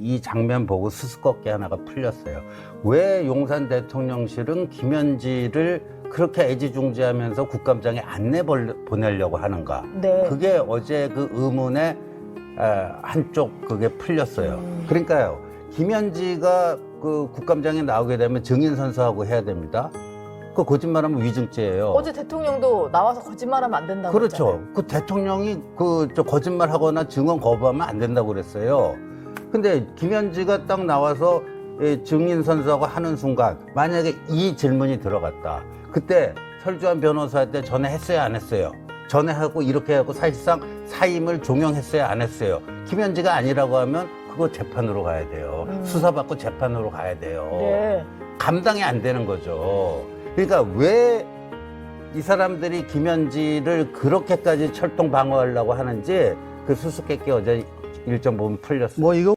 이 장면 보고 수수께끼 하나가 풀렸어요. 왜 용산 대통령실은 김현지를 그렇게 애지중지하면서 국감장에 안 내보내려고 하는가? 네. 그게 어제 그 의문의 에, 한쪽 그게 풀렸어요. 음. 그러니까요, 김현지가 그 국감장에 나오게 되면 증인 선서하고 해야 됩니다. 그 거짓말하면 위증죄예요. 어제 대통령도 나와서 거짓말하면 안 된다고 그렇죠. 했잖아요. 그 대통령이 그 저 거짓말하거나 증언 거부하면 안 된다고 그랬어요. 근데 김현지가 딱 나와서 예, 증인 선서하고 하는 순간 만약에 이 질문이 들어갔다. 그때 설주한 변호사한테 전화했어요, 안 했어요? 전화하고 이렇게 하고 사실상 사임을 종용했어요, 안 했어요? 김현지가 아니라고 하면 그거 재판으로 가야 돼요. 음. 수사받고 재판으로 가야 돼요. 네. 감당이 안 되는 거죠. 그러니까 왜 이 사람들이 김현지를 그렇게까지 철통 방어하려고 하는지 그 수수께끼 어제 일점 보면 풀렸어요. 뭐 이거